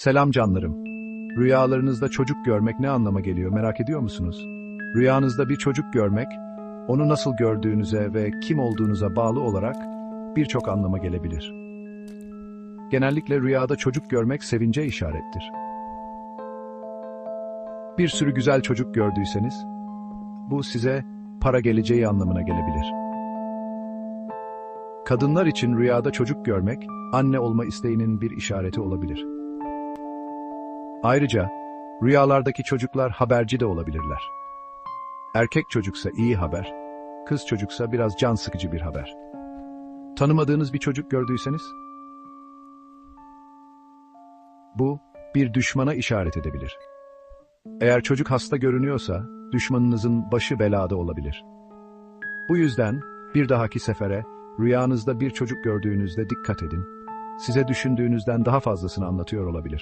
Selam canlarım. Rüyalarınızda çocuk görmek ne anlama geliyor merak ediyor musunuz? Rüyanızda bir çocuk görmek, onu nasıl gördüğünüze ve kim olduğunuza bağlı olarak birçok anlama gelebilir. Genellikle rüyada çocuk görmek sevince işarettir. Bir sürü güzel çocuk gördüyseniz, bu size para geleceği anlamına gelebilir. Kadınlar için rüyada çocuk görmek, anne olma isteğinin bir işareti olabilir. Ayrıca rüyalardaki çocuklar haberci de olabilirler. Erkek çocuksa iyi haber, kız çocuksa biraz can sıkıcı bir haber. Tanımadığınız bir çocuk gördüyseniz, bu bir düşmana işaret edebilir. Eğer çocuk hasta görünüyorsa, düşmanınızın başı belada olabilir. Bu yüzden bir dahaki sefere rüyanızda bir çocuk gördüğünüzde dikkat edin. Size düşündüğünüzden daha fazlasını anlatıyor olabilir.